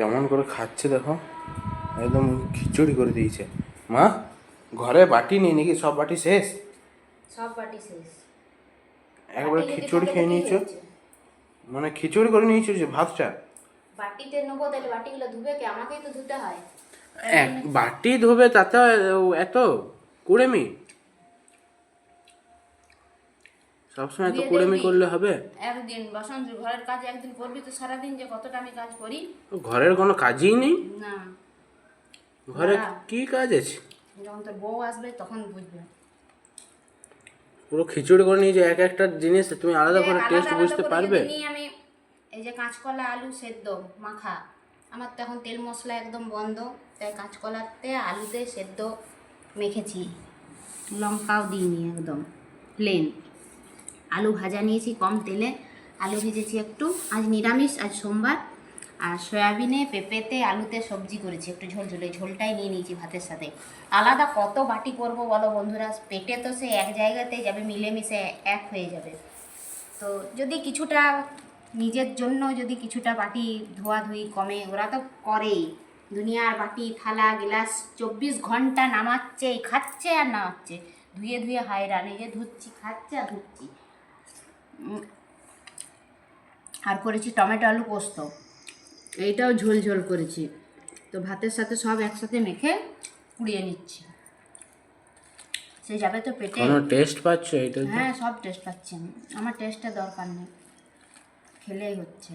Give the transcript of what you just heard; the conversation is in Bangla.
কেমন করে খাচ্ছে দেখো? একদম খিচুড়ি করে দিয়েছে। মা ঘরে বাটি নেই নাকি? সব বাটি শেষ? সব বাটি শেষ। একবারে খিচুড়ি খেয়ে নিয়েছো? মানে খিচুড়ি করে নিয়েছো যে ভাতটা? বাটিতে নেব তাহলে বাটিগুলো ধুবে কি? আমাকেই তো ধুতে হয়। এক বাটি ধোবে তাতে এত? কুড়ে কুড়েমি সবসময় ধুয়ে কুড়েমি করলে হবে। একদিন বসন্ত ঘরের কাজ একদিন করবি তো সারাদিন যে কতটা আমি কাজ করি? ঘরের কোনো কাজই নেই? না। ঘরে কি কাজ আছে? যখন তোর বউ আসবে তখন বুঝবে। পুরো খিচুড়ি করে নিয়েছে এক একটা জিনিস তুমি আলাদা করে টেস্ট বুঝতে পারবে? আমি এই যে কাঁচকলা আলু সেদ্ধ মাখা আমার তো এখন তেল মশলা একদম বন্ধ। তাই কাঁচকলাতে আলুতে সেদ্ধ মেখেছি। লঙ্কাও দিইনি একদম প্লেন আলু ভাজা নিয়েছি, কম তেলে। আলু ভেজেছি একটু। আজ নিরামিষ, আজ সোমবার। আর সয়াবিনে, পেঁপেতে, আলুতে সবজি করেছি। একটু ঝোল ঝোল ঝোলটাই নিয়ে নিয়েছি ভাতের সাথে। আলাদা কত বাটি করব বলো বন্ধুরা? পেটে তো সে এক জায়গাতেই যাবে, মিলেমিশে এক হয়ে যাবে। তো যদি কিছুটা নিজের জন্য যদি কিছুটা বাটি ধোয়াধুয়ি কমে, ওরা তো করেই। দুনিয়ার বাটি, থালা, গ্লাস, চব্বিশ ঘণ্টা নামাচ্ছে, খাচ্ছে আর নামাচ্ছে। ধুয়ে ধুয়ে হায়রান এই যে ধুচ্ছি, খাচ্ছে আর ধুচ্ছি। আর করেছি টমেটো আলু পোস্ত। এইটাও ঝোল ঝোল করেছি। তো ভাতের সাথে সব একসাথে মেখে পুড়িয়ে নিচ্ছি। সে যাবে তো পেটে। কোনো টেস্ট পাচ্ছে এটা হ্যাঁ সব টেস্ট পাচ্ছি আমি। আমার টেস্টটা দরকার নেই। খেলেই হচ্ছে।